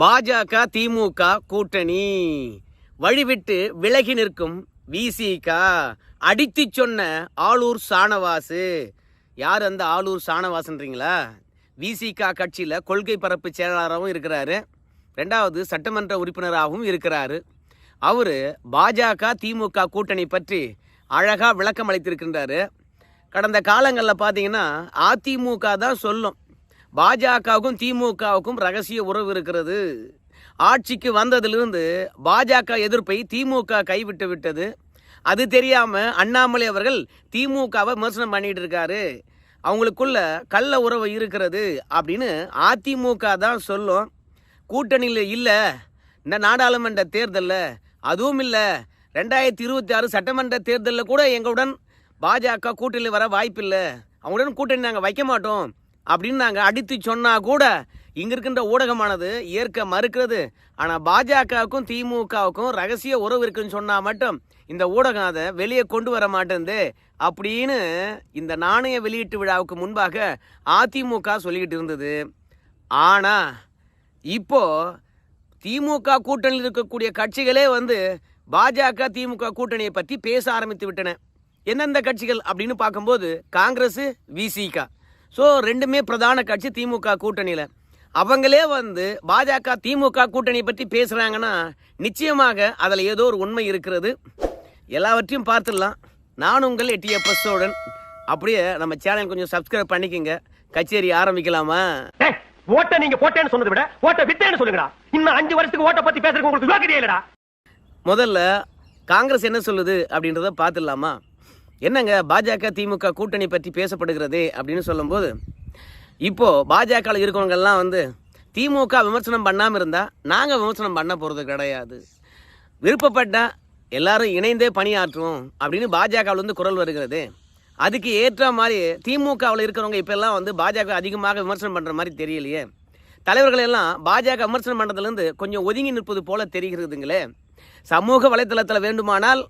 பாஜக திமுக கூட்டணி. வழிவிட்டு விலகி நிற்கும் விசிக அடித்து சொன்ன ஆளூர் சாணவாசு யார் அந்த ஆளூர் சாணவாசுன்றீங்களா விசிக கட்சியில் கொள்கை பரப்பு செயலாளராகவும் இருக்கிறாரு. ரெண்டாவது சட்டமன்ற உறுப்பினராகவும் இருக்கிறாரு. அவர் பாஜக திமுக கூட்டணி பற்றி அழகாக விளக்கம் அளித்திருக்கின்றாரு கடந்த காலங்களில் பார்த்தீங்கன்னா அதிமுக தான் சொல்லும். பாஜகவுக்கும் திமுகவுக்கும் ரகசிய உறவு இருக்கிறது. ஆட்சிக்கு வந்ததிலிருந்து பாஜக எதிர்ப்பை திமுக கைவிட்டு விட்டது. அது தெரியாமல் அண்ணாமலை அவர்கள் திமுகவை விமர்சனம் பண்ணிட்டு இருக்காரு. அவங்களுக்குள்ள கள்ள உறவு இருக்கிறது அப்படின்னு அதிமுக தான் சொல்லும். கூட்டணியில் இல்லை. இந்த நாடாளுமன்ற தேர்தலில். அதுவும் இல்லை. ரெண்டாயிரத்தி இருபத்தி ஆறு சட்டமன்ற தேர்தலில் கூட எங்களுடன் பாஜக கூட்டணியில் வர வாய்ப்பில்லை. அவங்களுடன் கூட்டணி நாங்கள் வைக்க மாட்டோம். அப்படின்னு நாங்கள் அடித்து சொன்னால் கூட இங்கே இருக்கின்ற ஊடகமானது ஏற்க மறுக்கிறது. ஆனால் பாஜகவுக்கும் திமுகவுக்கும் ரகசிய உறவு இருக்குன்னு சொன்னால் மட்டும் இந்த ஊடகம் அதை வெளியே கொண்டு வர மாட்டேங்குது அப்படின்னு இந்த நாணய வெளியீட்டு விழாவுக்கு முன்பாக அதிமுக சொல்லிக்கிட்டு இருந்தது. ஆனால் இப்போ திமுக கூட்டணியில் இருக்கக்கூடிய கட்சிகளே வந்து பாஜக திமுக கூட்டணியை பற்றி பேச ஆரம்பித்து விட்டன. எந்தெந்த கட்சிகள் அப்படின்னு பார்க்கும்போது காங்கிரஸ் விசிகா ஸோ ரெண்டுமே பிரதான கட்சி திமுக கூட்டணியில். அவங்களே வந்து பாஜக திமுக கூட்டணி பற்றி பேசுகிறாங்கன்னா நிச்சயமாக அதில் ஏதோ ஒரு உண்மை இருக்கிறது. எல்லாவற்றையும் பார்த்துடலாம். நான் உங்கள் எட்டிய பஸ்ஸோடன் அப்படியே நம்ம சேனல் கொஞ்சம் சப்ஸ்கிரைப் பண்ணிக்கோங்க. கச்சேரி ஆரம்பிக்கலாமா? ஓட்டை நீங்க போட்டேன்னு சொன்னதை விட ஓட்டை வித்தேன்னு சொல்லுங்கடா. இன்னும் அஞ்சு வருஷத்துக்கு ஓட்டை பத்தி பேசுறதுக்கு உங்களுக்கு இல்லடா. முதல்ல காங்கிரஸ் என்ன சொல்லுது அப்படின்றத பார்த்துடலாமா? என்னங்க பாஜக திமுக கூட்டணி பற்றி பேசப்படுகிறது அப்படின்னு சொல்லும்போது இப்போது பாஜகவில் இருக்கிறவங்கெல்லாம் வந்து திமுக விமர்சனம் பண்ணாமல் இருந்தால் நாங்கள் விமர்சனம் பண்ண போகிறது கிடையாது. விருப்பப்பட்டால் எல்லாரும் இணைந்தே பணியாற்றுவோம் அப்படின்னு பாஜகவில் வந்து குரல் வருகிறது. அதுக்கு ஏற்ற மாதிரி திமுகவில் இருக்கிறவங்க இப்போல்லாம் வந்து பாஜக அதிகமாக விமர்சனம் பண்ணுற மாதிரி தெரியலையே. தலைவர்கள் எல்லாம் பாஜக விமர்சனம் பண்ணுறதுலேருந்து கொஞ்சம் ஒதுங்கி நிற்பது போல தெரிகிறதுங்களே. சமூக வலைத்தளத்தில் வேண்டுமானால்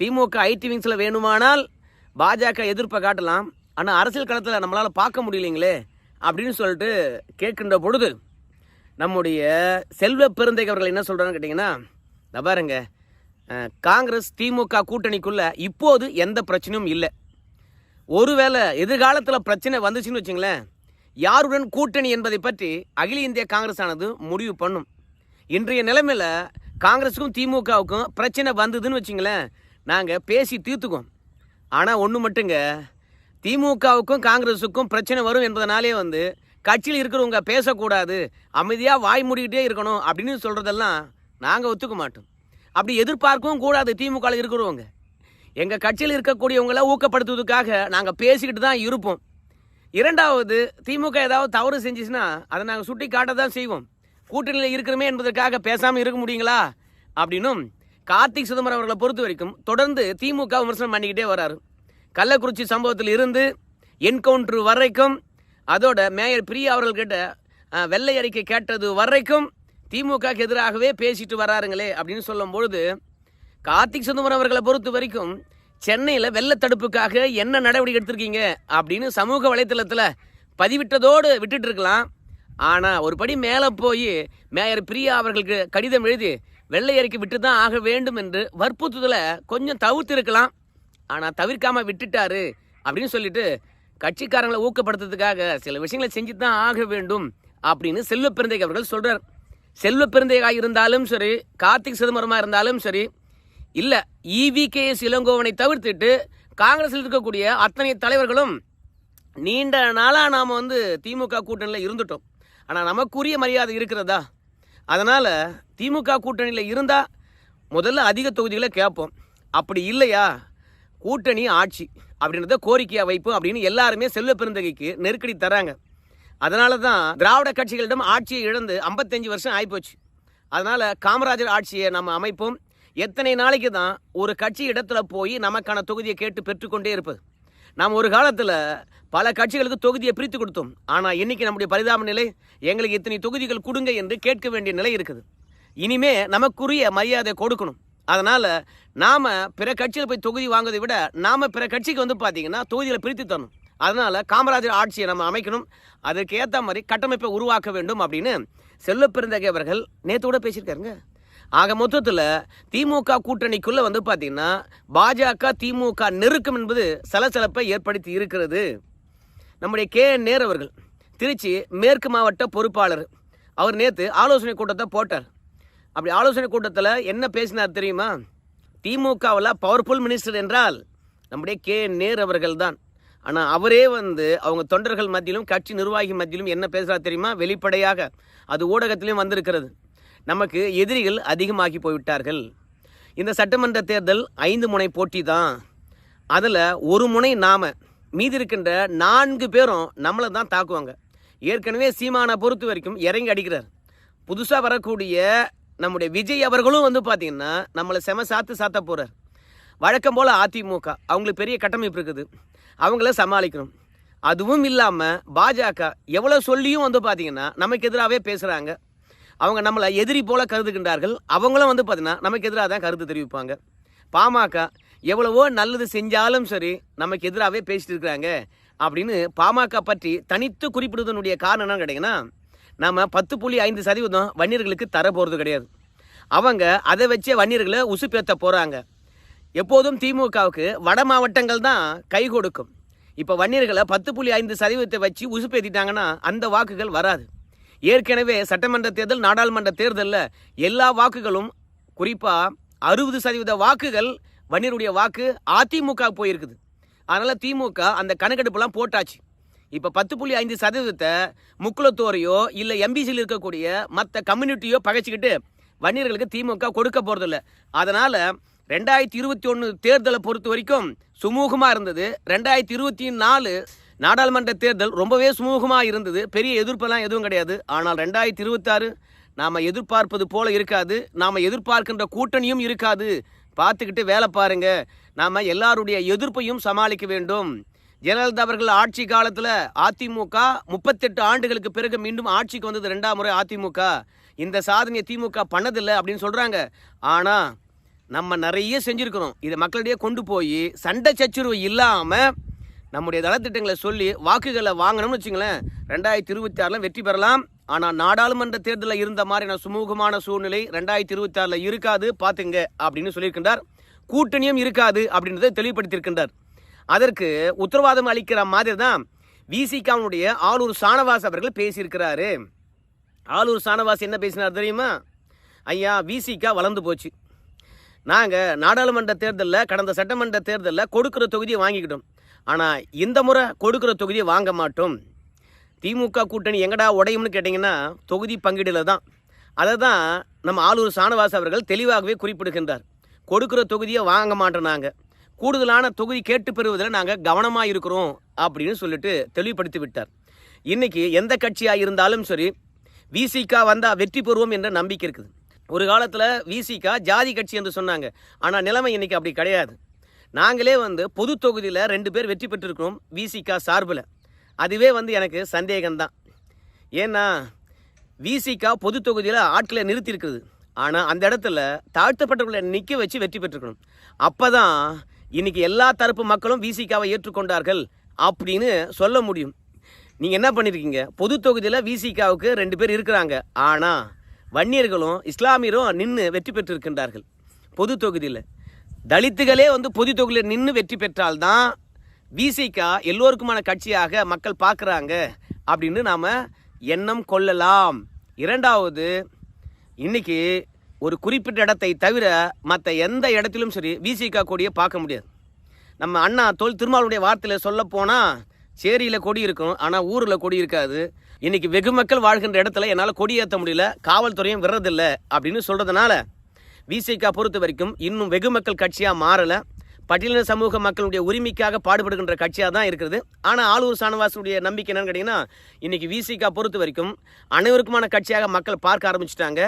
திமுக ஐடி விங்ஸில் வேணுமானால் பாஜக எதிர்ப்பை காட்டலாம். ஆனால் அரசியல் களத்தில் நம்மளால் பார்க்க முடியலைங்களே அப்படின்னு சொல்லிட்டு கேட்கின்ற பொழுது நம்முடைய செல்வ பெருந்தை அவர்கள் என்ன சொல்கிறான்னு கேட்டிங்கன்னா இந்த பாருங்க காங்கிரஸ் திமுக கூட்டணிக்குள்ளே இப்போது எந்த பிரச்சனையும் இல்லை. ஒருவேளை எதிர்காலத்தில் பிரச்சனை வந்துச்சுன்னு வச்சுங்களேன் யாருடன் கூட்டணி என்பதை பற்றி அகில இந்திய காங்கிரஸ் ஆனது முடிவு பண்ணும். இன்றைய நிலைமையில் காங்கிரஸுக்கும் திமுகவுக்கும் பிரச்சனை வந்ததுன்னு வச்சுங்களேன் நாங்கள் பேசி தீர்த்துக்குவோம். ஆனால் ஒன்று மட்டுங்க. திமுகவுக்கும் காங்கிரஸுக்கும் பிரச்சனை வரும் என்பதனாலே வந்து கட்சியில் இருக்கிறவங்க பேசக்கூடாது அமைதியாக வாய் மூடிக்கிட்டே இருக்கணும் அப்படின்னு சொல்கிறதெல்லாம் நாங்கள் ஒத்துக்க மாட்டோம். அப்படி எதிர்பார்க்கவும் கூடாது திமுகவில் இருக்கிறவங்க. எங்கள் கட்சியில் இருக்கக்கூடியவங்கள ஊக்கப்படுத்துவதற்காக நாங்கள் பேசிக்கிட்டு தான் இருப்போம். இரண்டாவது திமுக ஏதாவது தவறு செஞ்சுச்சுன்னா அதை நாங்கள் சுட்டி காட்ட தான் செய்வோம். கூட்டணியில் இருக்கிறோமே என்பதற்காக பேசாமல் இருக்க முடியுங்களா? அப்படின்னும் கார்த்திக் சிதம்பரம் அவர்களை பொறுத்த வரைக்கும் தொடர்ந்து திமுக விமர்சனம் பண்ணிக்கிட்டே வராரு. கள்ளக்குறிச்சி சம்பவத்தில் இருந்து என்கவுண்டர் வரைக்கும் அதோட மேயர் பிரியா அவர்கள்கிட்ட வெள்ளை அறிக்கை கேட்டது வரைக்கும் திமுகக்கு எதிராகவே பேசிட்டு வராருங்களே அப்படின்னு சொல்லும் பொழுது கார்த்திக் சிதம்பரம் அவர்களை பொறுத்த வரைக்கும் சென்னையில் வெள்ள தடுப்புக்காக என்ன நடவடிக்கை எடுத்திருக்கீங்க அப்படின்னு சமூக வலைத்தளத்தில் பதிவிட்டதோடு விட்டுட்டு இருக்கலாம். ஆனால் ஒரு படி மேலே போய் மேயர் பிரியா அவர்களுக்கு கடிதம் எழுதி வெள்ளையறிக்கை விட்டு தான் ஆக வேண்டும் என்று வற்புறுத்துதலை கொஞ்சம் தவிர்த்திருக்கலாம். ஆனால் தவிர்க்காம விட்டுட்டாரு அப்படின்னு சொல்லிட்டு கட்சிக்காரங்களை ஊக்கப்படுத்துறதுக்காக சில விஷயங்களை செஞ்சு தான் ஆக வேண்டும் அப்படின்னு செல்வ பெருந்தைக்கு அவர்கள் சொல்றார். செல்வ பெருந்தையாக இருந்தாலும் சரி கார்த்திக் சிதம்பரமாக இருந்தாலும் சரி இல்லை இவிகேஎஸ் இளங்கோவனை தவிர்த்துட்டு காங்கிரஸில் இருக்கக்கூடிய அத்தனை தலைவர்களும் நீண்ட நாளாக நாம் வந்து திமுக கூட்டணியில் இருந்துட்டோம். ஆனால் நமக்குரிய மரியாதை இருக்கிறதா? அதனால் திமுக கூட்டணியில் இருந்தால் முதல்ல அதிக தொகுதிகளை கேட்போம். அப்படி இல்லையா? கூட்டணி ஆட்சி அப்படின்றத கோரிக்கையாக வைப்போம் அப்படின்னு எல்லாருமே செல்வ பெருந்தகைக்கு நெருக்கடி தராங்க அதனால தான் திராவிட கட்சிகளிடம் ஆட்சியை இழந்து 55 வருஷம் ஆகிப்போச்சு அதனால் காமராஜர் ஆட்சியை நம்ம அமைப்போம். எத்தனை நாளைக்கு தான் ஒரு கட்சி இடத்துல போய் நமக்கான தொகுதியை கேட்டு பெற்றுக்கொண்டே இருப்பது. நாம் ஒரு காலத்தில் பல கட்சிகளுக்கு தொகுதியை பிரித்து கொடுத்தோம். ஆனால் இன்னைக்கு நம்முடைய பரிதாப நிலை எங்களுக்கு இத்தனை தொகுதிகள் கொடுங்க என்று கேட்க வேண்டிய நிலை இருக்குது. இனிமே நமக்குரிய மரியாதை கொடுக்கணும். அதனால் நாம் பிற கட்சியில் போய் தொகுதி வாங்குவதை விட நாம் பிற கட்சிக்கு வந்து பார்த்தீங்கன்னா தொகுதிகளை பிரித்து தரணும். அதனால் காமராஜர் ஆட்சியை நம்ம அமைக்கணும். அதுக்கேற்ற ஏற்ற மாதிரி கட்டமைப்பை உருவாக்க வேண்டும் அப்படின்னு செல்வப்பெருந்தகை அவர்கள் நேற்று கூட பேசியிருக்காருங்க. ஆக மொத்தத்தில் திமுக கூட்டணிக்குள்ளே வந்து பார்த்தீங்கன்னா பாஜக திமுக நெருக்கம் என்பது சலசலப்பை ஏற்படுத்தி இருக்கிறது. நம்முடைய கே என் நேர் அவர்கள் திருச்சி மேற்கு மாவட்ட பொறுப்பாளர். அவர் நேற்று ஆலோசனை கூட்டத்தை போட்டார். அப்படி ஆலோசனை கூட்டத்தில் என்ன பேசினார் தெரியுமா? திமுகவில் பவர்ஃபுல் மினிஸ்டர் என்றால் நம்முடைய கே என் நேர் அவர்கள் தான். ஆனால் அவரே வந்து அவங்க தொண்டர்கள் மத்தியிலும் கட்சி நிர்வாகி மத்தியிலும் என்ன பேசுகிறார் தெரியுமா? வெளிப்படையாக அது ஊடகத்திலையும் வந்திருக்கிறது. நமக்கு எதிரிகள் அதிகமாகி போய்விட்டார்கள். இந்த சட்டமன்ற தேர்தல் ஐந்து முனை போட்டி தான் அதில் ஒரு முனை நாம மீதி இருக்கின்ற நான்கு பேரும் நம்மளை தான் தாக்குவாங்க. ஏற்கனவே சீமானை பொறுத்த வரைக்கும் இறங்கி அடிக்கிறார். புதுசாக வரக்கூடிய நம்முடைய விஜய் அவர்களும் வந்து பார்த்தீங்கன்னா நம்மளை செம சாத்து சாத்த போகிறார் வழக்கம் போல் அதிமுக அவங்களுக்கு பெரிய கட்டமைப்பு இருக்குது. அவங்கள சமாளிக்கணும். அதுவும் இல்லாமல் பாஜக எவ்வளோ சொல்லியும் வந்து பார்த்தீங்கன்னா நமக்கு எதிராகவே பேசுகிறாங்க அவங்க நம்மளை எதிரி போல் கருதுகின்றார்கள். அவங்களும் வந்து பார்த்தீங்கன்னா நமக்கு எதிராக தான் கருத்து தெரிவிப்பாங்க. பாமக எவ்வளவோ நல்லது செஞ்சாலும் சரி நமக்கு எதிராகவே பேசிட்டு இருக்கிறாங்க. அப்படின்னு பாமக பற்றி தனித்து குறிப்பிடுவதனுடைய காரணம் என்ன கேட்டிங்கன்னா நம்ம பத்து புள்ளி ஐந்து சதவீதம் வன்னியர்களுக்கு தர போகிறது கிடையாது. அவங்க அதை வச்சே வன்னியர்களை உசுப்பேற்ற போகிறாங்க எப்போதும் திமுகவுக்கு வட மாவட்டங்கள் தான் கை கொடுக்கும். இப்போ வன்னியர்களை பத்து புள்ளி ஐந்து சதவீதத்தை வச்சு உசுப்பேற்றிட்டாங்கன்னா அந்த வாக்குகள் வராது. ஏற்கனவே சட்டமன்ற தேர்தல் நாடாளுமன்ற தேர்தலில் எல்லா வாக்குகளும் குறிப்பாக அறுபது சதவீத வாக்குகள் வன்னியருடைய வாக்கு அதிமுக போயிருக்குது. அதனால் திமுக அந்த கணக்கெடுப்புலாம் போட்டாச்சு. இப்போ பத்து புள்ளி ஐந்து சதவீதத்தை முக்குளத்தோரையோ இல்லை எம்பிசியில் இருக்கக்கூடிய மற்ற கம்யூனிட்டியோ பகைச்சிக்கிட்டு வன்னியர்களுக்கு திமுக கொடுக்க போகிறதில்ல அதனால் ரெண்டாயிரத்தி இருபத்தி ஒன்று தேர்தலை பொறுத்த வரைக்கும் சுமூகமாக இருந்தது. ரெண்டாயிரத்தி இருபத்தி நாலு நாடாளுமன்ற தேர்தல் ரொம்பவே சுமூகமாக இருந்தது. பெரிய எதிர்ப்பெல்லாம் எதுவும் கிடையாது. ஆனால் ரெண்டாயிரத்தி இருபத்தாறு நாம் எதிர்பார்ப்பது போல இருக்காது. நாம் எதிர்பார்க்கின்ற கூட்டணியும் இருக்காது. பார்த்துக்கிட்டு வேலை பாருங்க. நாம் எல்லாருடைய எதிர்ப்பையும் சமாளிக்க வேண்டும். ஜெயலலிதா அவர்கள் ஆட்சி காலத்தில் அதிமுக முப்பத்தெட்டு ஆண்டுகளுக்கு பிறகு மீண்டும் ஆட்சிக்கு வந்தது ரெண்டாம் முறை அதிமுக. இந்த சாதனையை திமுக பண்ணதில்லை அப்படின்னு சொல்கிறாங்க ஆனால் நம்ம நிறைய செஞ்சுருக்கிறோம். இதை மக்களிடையே கொண்டு போய் சண்டை சச்சுருவு இல்லாமல் நம்முடைய நலத்திட்டங்களை சொல்லி வாக்குகளை வாங்கணும்னு வச்சுங்களேன். ரெண்டாயிரத்தி இருபத்தி ஆறில் வெற்றி பெறலாம். ஆனால் நாடாளுமன்ற தேர்தலில் இருந்த மாதிரியான சுமூகமான சூழ்நிலை ரெண்டாயிரத்தி இருபத்தி ஆறில் இருக்காது பார்த்துங்க அப்படின்னு சொல்லியிருக்கின்றார். கூட்டணியும் இருக்காது அப்படின்றத தெளிவுபடுத்தியிருக்கின்றார். அதற்கு உத்தரவாதம் அளிக்கிற மாதிரி தான் விசிகாவுடைய ஆளூர் சானவாஸ் அவர்கள் பேசியிருக்கிறாரு. ஆளூர் சானவாஸ் என்ன பேசினார் தெரியுமா? ஐயா விசிகா வளர்ந்து போச்சு. நாங்கள் நாடாளுமன்ற தேர்தலில் கடந்த சட்டமன்ற தேர்தலில் கொடுக்குற தொகுதியை வாங்கிக்கிட்டோம். ஆனால் இந்த முறை கொடுக்குற தொகுதியை வாங்க மாட்டோம். திமுக கூட்டணி எங்கடா உடையும்னு கேட்டிங்கன்னா தொகுதி பங்கீடில் தான். அதை தான் நம்ம ஆளூர் சானவாஸ் அவர்கள் தெளிவாகவே குறிப்பிடுகின்றார். கொடுக்குற தொகுதியை வாங்க மாட்டோம் நாங்கள் கூடுதலான தொகுதி கேட்டு பெறுவதில் நாங்கள் கவனமாக இருக்கிறோம் அப்படின்னு சொல்லிட்டு தெளிவுபடுத்தி விட்டார். இன்றைக்கி எந்த கட்சியாக இருந்தாலும் சரி விசிகா வந்தால் வெற்றி பெறுவோம் என்ற நம்பிக்கை இருக்குது. ஒரு காலத்தில் விசிகா ஜாதி கட்சி என்று சொன்னாங்க. ஆனால் நிலைமை இன்னைக்கு அப்படி கிடையாது. நாங்களே வந்து பொது தொகுதியில் ரெண்டு பேர் வெற்றி பெற்றிருக்கிறோம் விசிகா சார்பில். அதுவே வந்து எனக்கு சந்தேகம்தான். ஏன்னா விசிகா பொது தொகுதியில் ஆட்களை நிறுத்தியிருக்குது ஆனால் அந்த இடத்துல தாழ்த்தப்பட்டவர்களை நிற்க வச்சு வெற்றி பெற்றுக்கணும் அப்போ தான் இன்னைக்கு எல்லா தரப்பு மக்களும் விசிகாவை ஏற்றுக்கொண்டார்கள் அப்படின்னு சொல்ல முடியும். நீங்கள் என்ன பண்ணியிருக்கீங்க பொது தொகுதியில் விசிகாவுக்கு ரெண்டு பேர் இருக்கிறாங்க. ஆனால் வன்னியர்களும் இஸ்லாமியரும் நின்று வெற்றி பெற்றிருக்கின்றார்கள். பொது தொகுதியில். தலித்துகளே வந்து பொது தொகுதியில் நின்று வெற்றி பெற்றால்தான் விசிகா எல்லோருக்குமான கட்சியாக மக்கள் பார்க்குறாங்க அப்படின்னு நாம் எண்ணம் கொள்ளலாம். இரண்டாவது இன்னைக்கு ஒரு குறிப்பிட்ட இடத்தை தவிர மற்ற எந்த இடத்திலும் சரி விசிகா கொடியை பார்க்க முடியாது. நம்ம அண்ணா தொல் திருமாவளுடைய வார்த்தையில் சொல்ல போனால் சேரியில் கொடி இருக்கும் ஆனால் ஊரில் கொடி இருக்காது. இன்னைக்கு வெகு மக்கள் வாழ்கின்ற இடத்துல என்னால் கொடி ஏற்ற முடியல காவல்துறையும் விடுறதில்ல அப்படின்னு சொல்கிறதுனால விசிகா பொறுத்த வரைக்கும் இன்னும் வெகு மக்கள் கட்சியாக மாறலை. பட்டியலின சமூக மக்களுடைய உரிமைக்காக பாடுபடுகின்ற கட்சியாக தான் இருக்கிறது. ஆனால் ஆளூர் சானவாசனுடைய நம்பிக்கை என்னன்னு கேட்டிங்கன்னா இன்றைக்கி விசிகா பொறுத்த வரைக்கும் அனைவருக்குமான கட்சியாக மக்கள் பார்க்க ஆரம்பிச்சிட்டாங்க.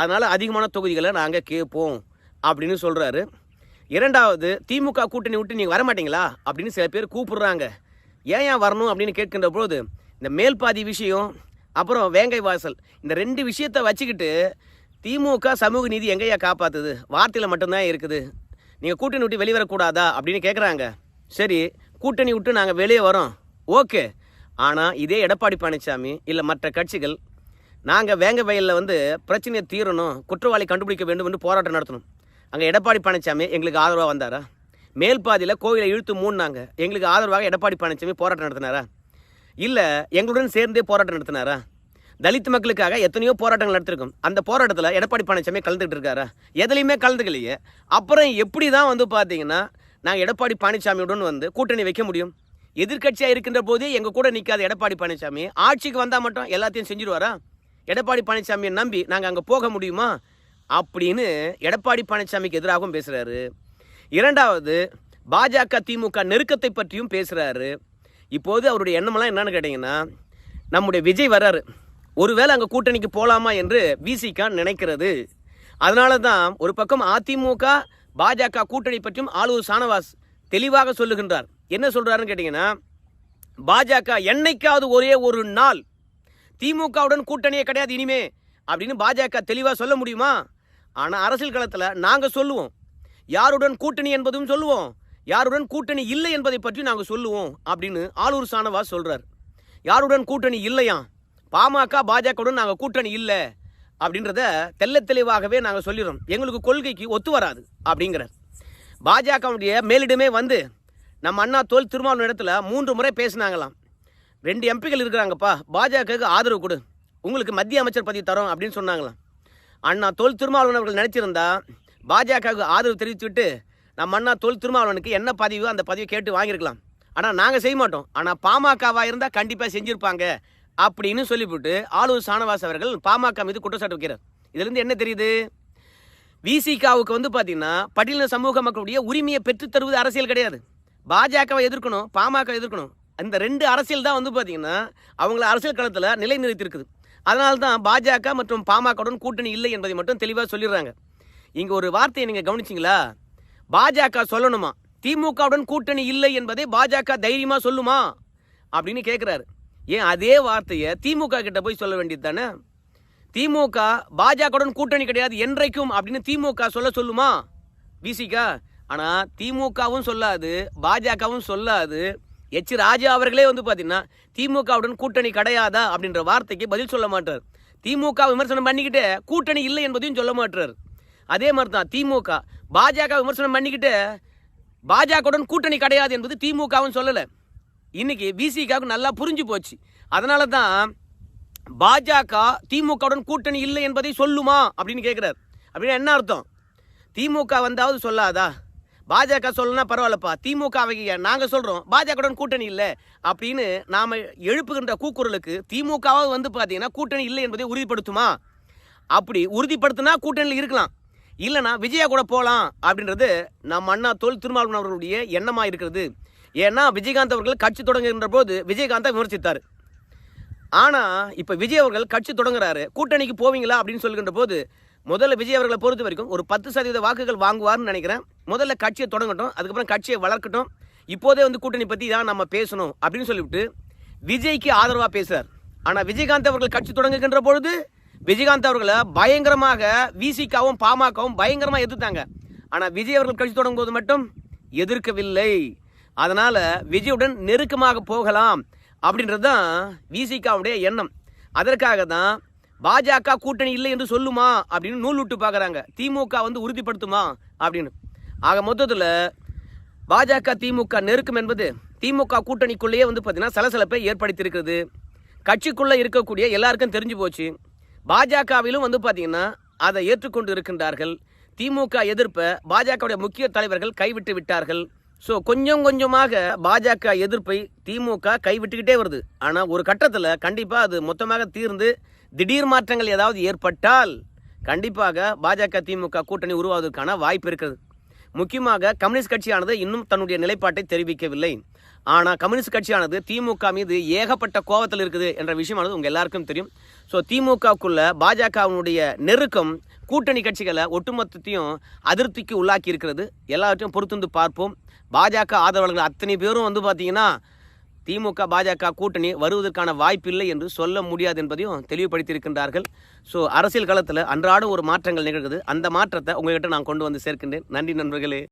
அதனால் அதிகமான தொகுதிகளை நாங்கள் கேட்போம் அப்படின்னு சொல்கிறாரு இரண்டாவது திமுக கூட்டணி விட்டு நீங்கள் வரமாட்டீங்களா அப்படின்னு சில பேர் கூப்பிடுறாங்க. ஏன் ஏன் வரணும் அப்படின்னு கேட்கின்ற பொழுது இந்த மேல்பாதி விஷயம் அப்புறம் வேங்கை வாசல் இந்த ரெண்டு விஷயத்தை வச்சுக்கிட்டு திமுக சமூக நீதி எங்கேயா காப்பாற்றுது வார்த்தையில் மட்டும்தான் இருக்குது. நீங்கள் கூட்டணி விட்டு வெளியே வரக்கூடாதா அப்படின்னு கேட்குறாங்க சரி கூட்டணி விட்டு நாங்கள் வெளியே வரோம். ஓகே. ஆனால் இதே எடப்பாடி பழனிசாமி இல்லை மற்ற கட்சிகள் நாங்கள் வேங்க வயலில் வந்து பிரச்சனையை தீரணும் குற்றவாளி கண்டுபிடிக்க வேண்டும் என்று போராட்டம் நடத்தணும். அங்கே எடப்பாடி பழனிசாமி எங்களுக்கு ஆதரவாக வந்தாரா? மேல் பாதியில் கோவிலை இழுத்து மூடினாங்க. எங்களுக்கு ஆதரவாக எடப்பாடி பழனிசாமி போராட்டம் நடத்தினாரா? இல்லை எங்களுடன் சேர்ந்தே போராட்டம் நடத்தினாரா? தலித் மக்களுக்காக எத்தனையோ போராட்டங்கள் நடத்திருக்கும். அந்த போராட்டத்தில் எடப்பாடி பழனிசாமி கலந்துக்கிட்டு இருக்காரா? எதுலையுமே கலந்துக்கலையே. அப்புறம் எப்படி தான் வந்து பார்த்தீங்கன்னா நாங்கள் எடப்பாடி பழனிசாமியுடன் வந்து கூட்டணி வைக்க முடியும்? எதிர்க்கட்சியாக இருக்கின்ற போதே எங்கள் கூட நிற்காத எடப்பாடி பழனிசாமி ஆட்சிக்கு வந்தால் மட்டும் எல்லாத்தையும் செஞ்சுருவாரா? எடப்பாடி பழனிசாமியை நம்பி நாங்கள் அங்கே போக முடியுமா? அப்படின்னு எடப்பாடி பழனிசாமிக்கு எதிராகவும் பேசுகிறாரு இரண்டாவது பாஜக திமுக நெருக்கத்தை பற்றியும் பேசுகிறாரு இப்போது அவருடைய எண்ணமெல்லாம் என்னென்னு கேட்டிங்கன்னா நம்முடைய விஜய் வர்றாரு. ஒருவேளை அங்கே கூட்டணிக்கு போகலாமா என்று விசிகா நினைக்கிறது. அதனால தான் ஒரு பக்கம் அதிமுக பாஜக கூட்டணி பற்றியும் ஆளூர் சானவாஸ் தெளிவாக சொல்லுகின்றார். என்ன சொல்கிறாருன்னு கேட்டிங்கன்னா பாஜக என்னைக்காவது ஒரே ஒரு நாள் திமுகவுடன் கூட்டணியே கிடையாது இனிமே அப்படின்னு பாஜக தெளிவாக சொல்ல முடியுமா? ஆனால் அரசியல் களத்தில் நாங்கள் சொல்லுவோம். யாருடன் கூட்டணி என்பதும் சொல்லுவோம். யாருடன் கூட்டணி இல்லை என்பதை பற்றி நாங்கள் சொல்லுவோம் அப்படின்னு ஆளூர் சானவாஸ் சொல்கிறார் யாருடன் கூட்டணி இல்லையா? பாமக பாஜகவுடன் நாங்கள் கூட்டணி இல்லை அப்படின்றத தெல்ல தெளிவாகவே நாங்கள் சொல்லிடுறோம். எங்களுக்கு கொள்கைக்கு ஒத்து வராது அப்படிங்கிறார். பாஜகவுடைய மேலிடமே வந்து நம்ம அண்ணா தோல் திருமாவளவன் இடத்துல மூன்று முறை பேசினாங்களாம். ரெண்டு எம்பிகள் இருக்கிறாங்கப்பா பாஜகவுக்கு ஆதரவு கொடு. உங்களுக்கு மத்திய அமைச்சர் பதவி தரோம் அப்படின்னு சொன்னாங்களாம். அண்ணா தோல் திருமாவளவன் அவர்கள் பாஜகவுக்கு ஆதரவு தெரிவித்துவிட்டு நம்ம அண்ணா தோல் திருமாவளவனுக்கு என்ன பதவியோ அந்த பதவியை கேட்டு வாங்கியிருக்கலாம். ஆனால் நாங்கள் செய்ய மாட்டோம். ஆனால் பாமகவாக இருந்தால் கண்டிப்பாக செஞ்சுருப்பாங்க. அப்படின்னு சொல்லிவிட்டு ஆளுநர் சானவாஸ் அவர்கள் பாமக மீது குற்றச்சாட்டு வைக்கிறார். இதுலேருந்து என்ன தெரியுது? விசிகாவுக்கு வந்து பார்த்தீங்கன்னா பட்டியலின சமூக மக்களுடைய உரிமையை பெற்றுத் தருவது அரசியல் கிடையாது. பாஜகவை எதிர்க்கணும் பாமக எதிர்க்கணும். அந்த ரெண்டு அரசியல் தான் வந்து பார்த்தீங்கன்னா அவங்கள அரசியல் களத்தில் நிலைநிறுத்தியிருக்குது. அதனால தான் பாஜக மற்றும் பாமகவுடன் கூட்டணி இல்லை என்பதை மட்டும் தெளிவாக சொல்லிடுறாங்க. இங்கே ஒரு வார்த்தையை நீங்கள் கவனிச்சிங்களா? பாஜக சொல்லணுமா? திமுகவுடன் கூட்டணி இல்லை என்பதை பாஜக தைரியமாக சொல்லுமா? அப்படின்னு கேட்குறாரு ஏன் அதே வார்த்தையை திமுக கிட்ட போய் சொல்ல வேண்டியது தானே? திமுக பாஜகவுடன் கூட்டணி கிடையாது என்றைக்கும் அப்படின்னு திமுக சொல்ல சொல்லுமா? விசிகா ஆனால் திமுகவும் சொல்லாது பாஜகவும் சொல்லாது. எச் ராஜா அவர்களே வந்து பார்த்தீங்கன்னா திமுகவுடன் கூட்டணி கிடையாதா அப்படின்ற வார்த்தைக்கு பதில் சொல்ல மாட்டார். திமுக விமர்சனம் பண்ணிக்கிட்டு கூட்டணி இல்லை என்பதையும் சொல்ல மாட்டார். அதே மாதிரி தான் திமுக பாஜக விமர்சனம் பண்ணிக்கிட்டு பாஜகவுடன் கூட்டணி கிடையாது என்பது திமுகவும் சொல்லலை. இன்னைக்கு விசிகாவுக்கு நல்லா புரிஞ்சு போச்சு. அதனால தான் பாஜக திமுகவுடன் கூட்டணி இல்லை என்பதை சொல்லுமா அப்படின்னு கேட்குறாரு அப்படின்னு என்ன அர்த்தம்? திமுக வந்தாவது சொல்லாதா? பாஜக சொல்லனா பரவாயில்லப்பா. திமுக வை நாங்கள் சொல்கிறோம் பாஜகவுடன் கூட்டணி இல்லை அப்படின்னு நாம் எழுப்புகின்ற கூக்குரலுக்கு திமுகவாக வந்து பார்த்தீங்கன்னா கூட்டணி இல்லை என்பதை உறுதிப்படுத்துமா? அப்படி உறுதிப்படுத்தினா கூட்டணியில் இருக்கலாம். இல்லைனா விஜயா கூட போகலாம் அப்படின்றது நம்ம அண்ணா தொல் திருமாவளவன் அவர்களுடைய எண்ணமாக இருக்கிறது. ஏன்னா விஜயகாந்த் அவர்கள் கட்சி தொடங்குகின்ற போது விஜயகாந்தை விமர்சித்தார். ஆனால் இப்போ விஜய் அவர்கள் கட்சி தொடங்குறாரு கூட்டணிக்கு போவீங்களா அப்படின்னு சொல்லுகின்ற போது முதல்ல விஜய் அவர்களை பொறுத்த வரைக்கும் ஒரு பத்து சதவீத வாக்குகள் வாங்குவார்னு நினைக்கிறேன். முதல்ல கட்சியை தொடங்கட்டும் அதுக்கப்புறம் கட்சியை வளர்க்கட்டும் இப்போதே வந்து கூட்டணி பற்றி தான் நம்ம பேசணும் அப்படின்னு சொல்லிவிட்டு விஜய்க்கு ஆதரவாக பேசுகிறார் ஆனால் விஜயகாந்த் அவர்கள் கட்சி தொடங்குகின்ற பொழுது விஜயகாந்த் அவர்களை பயங்கரமாக விசிகாவும் பாமகவும் பயங்கரமாக எதிர்த்தாங்க. ஆனால் விஜய் அவர்கள் கட்சி தொடங்கும் போது மட்டும் எதிர்க்கவில்லை. அதனால் விஜயுடன் நெருக்கமாக போகலாம் அப்படின்றது தான் விசிகாவுடைய எண்ணம். அதற்காக தான் பாஜக கூட்டணி இல்லை என்று சொல்லுமா அப்படின்னு நூல் விட்டு பார்க்குறாங்க. திமுக வந்து உறுதிப்படுத்துமா அப்படின்னு. ஆக மொத்தத்தில் பாஜக திமுக நெருக்கம் என்பது திமுக கூட்டணிக்குள்ளேயே வந்து பார்த்தீங்கன்னா சலசலப்பை ஏற்படுத்தியிருக்கிறது. கட்சிக்குள்ளே இருக்கக்கூடிய எல்லாருக்கும் தெரிஞ்சு போச்சு. பாஜகவிலும் வந்து பார்த்திங்கன்னா அதை ஏற்றுக்கொண்டு இருக்கின்றார்கள். திமுக எதிர்ப்பை பாஜகவுடைய முக்கிய தலைவர்கள் கைவிட்டு விட்டார்கள். ஸோ கொஞ்சம் கொஞ்சமாக பாஜக எதிர்ப்பை திமுக கைவிட்டுக்கிட்டே வருது. ஆனால் ஒரு கட்டத்தில் கண்டிப்பாக அது மொத்தமாக தீர்ந்து திடீர் மாற்றங்கள் ஏதாவது ஏற்பட்டால் கண்டிப்பாக பாஜக திமுக கூட்டணி உருவாவதற்கான வாய்ப்பு இருக்கிறது. முக்கியமாக கம்யூனிஸ்ட் கட்சியானது இன்னும் தன்னுடைய நிலைப்பாட்டை தெரிவிக்கவில்லை. ஆனால் கம்யூனிஸ்ட் கட்சியானது திமுக மீது ஏகப்பட்ட கோபத்தில் இருக்குது என்ற விஷயமானது உங்கள் எல்லாருக்கும் தெரியும். ஸோ திமுகவுக்குள்ள பாஜகவினுடைய நெருக்கம் கூட்டணி கட்சிகளை ஒட்டுமொத்தத்தையும் அதிருப்திக்கு உள்ளாக்கி இருக்கிறது எல்லாவற்றையும் பொறுத்து பார்ப்போம். பாஜக ஆதரவாளர்கள் அத்தனை பேரும் வந்து பார்த்தீங்கன்னா திமுக பாஜக கூட்டணி வருவதற்கான வாய்ப்பில்லை என்று சொல்ல முடியாது என்பதையும் தெளிவுபடுத்தியிருக்கின்றார்கள். ஸோ அரசியல் களத்தில் அன்றாடம் ஒரு மாற்றங்கள் நிகழ்கிறது. அந்த மாற்றத்தை உங்கள்கிட்ட நான் கொண்டு வந்து சேர்க்கின்றேன். நன்றி நண்பர்களே.